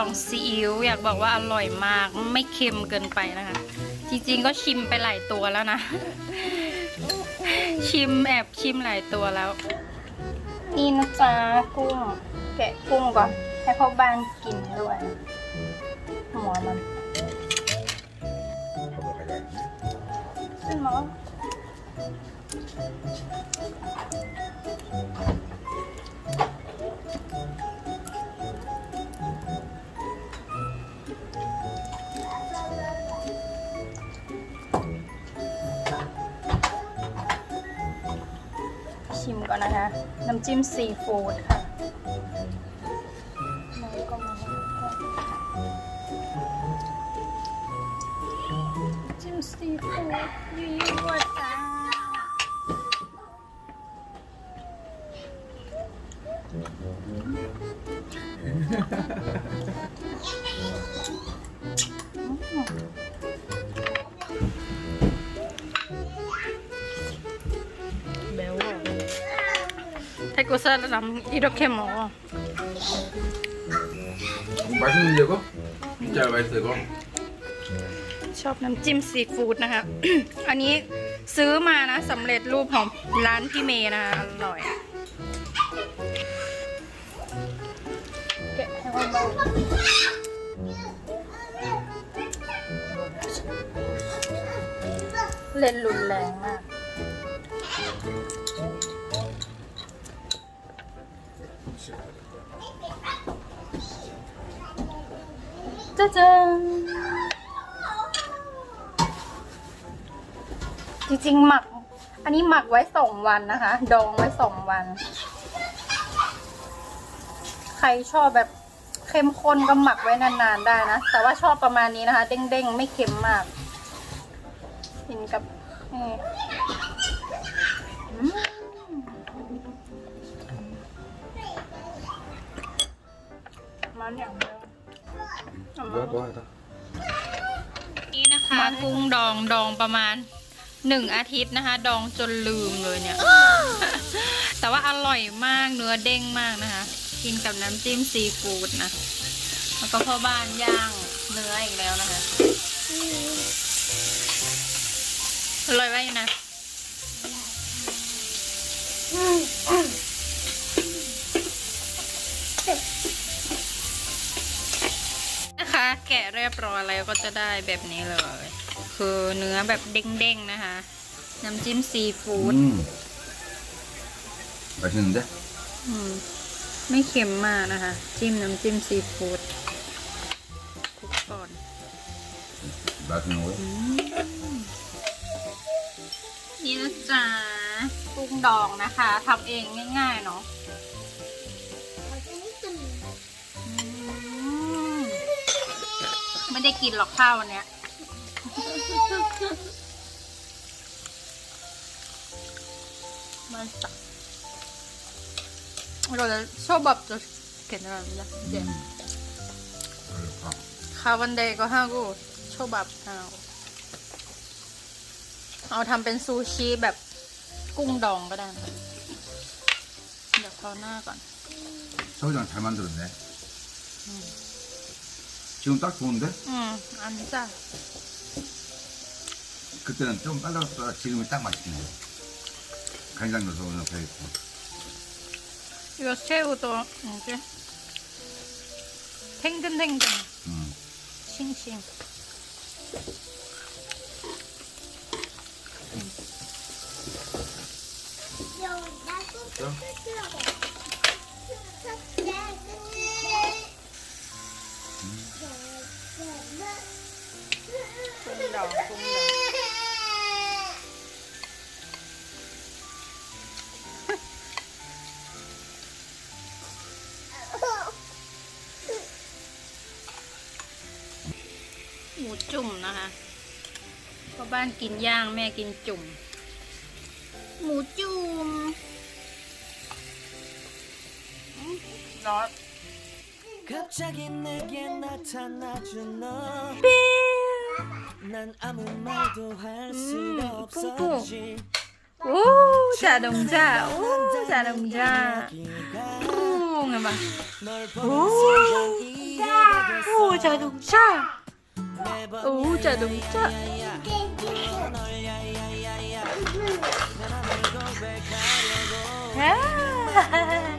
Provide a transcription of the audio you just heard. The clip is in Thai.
องซีอิ๊วอยากบอกว่าอร่อยมากไม่เค็มเกินไปนะคะ จริงๆก็ชิมไปหลายตัวแล้วนะ ชิมแอบชิมหลายตัวแล้ว นี่นะจ๊ะกุ้งแกะกุ้งก่อนให้พ่อบ้านกินด้วยหัวมันขึ้นมา น้ำจิ้มซีฟู้ดค่ะจิ้มซีฟู้ดยั่วจ้า매 워. 태국 사람 이렇게 먹어. 맛있는데 이거? 진짜 맛있어 이거? ชอบน้ำจิ้มซีฟู้ดนะคะ อันนี้ซื้อมานะสำเร็จรูปของร้านพี่เมย์นะคะอร่อยแกะให้คนดูเล่นรุนแรงมาก จังจริงๆหมัก อันนี้หมักไว้สองวันนะคะ ดองไว้สองวัน ใครชอบแบบเข้มข้นก็หมักไว้นานๆได้นะ แต่ว่าชอบประมาณนี้นะคะ เด้งๆ ไม่เค็มมาก กินกับนี่มันอย่างเดียว นี่นะคะกุ้งดองดองประมาณหนึ่งอาทิตย์นะคะ ดองจนลืมเลยเนี่ย แต่ว่าอร่อยมากเนื้อเด้งมากนะคะ กินกับน้ำจิ้มซีฟู้ดนะ แล้วก็พ่อบ้านย่างเนื้ออีกแล้วนะคะอร่อยไว้นะะคะ แกะเรียบร้อยแล้วก็จะได้แบบนี้เลย คือเนื้อแบบเด้งๆนะคะ น้ำจิ้มซีฟู้ด 음 맛있는데? อืมไม่เค็มมากนะคะ จิ้มน้ำจิ้มซีฟู้ดคลุกก่อน 맛있는 거야? นี่นะจ๊ะกุ้งดองนะคะทำเองง่ายๆเนาะ ไม่ได้กินหรอกข้าววันเนี้ย 맛있다. 이거 초밥도 괜찮은데? 이제 그러니까 가운데 이거 하고 초밥 하고. เอาทำเป็นซูชิแบบกุ้งดองก็ได้นะเดี๋ยวเขาหน้าก่อน 서우장 잘 만들었네 지금 딱 좋은데? 응, 안 짜. 그때는 좀 빨랐다가 지금이 딱 맛있네. 간장 넣어서 오늘 배있고 이거 새우도 이제 탱근탱근. 응. 싱싱. 응. มูจุ่มนะคะเพราะบ้านกินย่างแม่กินจุ่ม หมูจุ่มอืมร้อน 갑자기 내게 나타나준 너. 난 아무 말도 할 수가 음, 없었지. โอ้จ่าดงจ่าโอ้จ่าดงจ่า 얘기가 ปุ้ม 해봐. 널 보는 순간 이해가 됐어 오, 자동차. 오, 자동차. 야.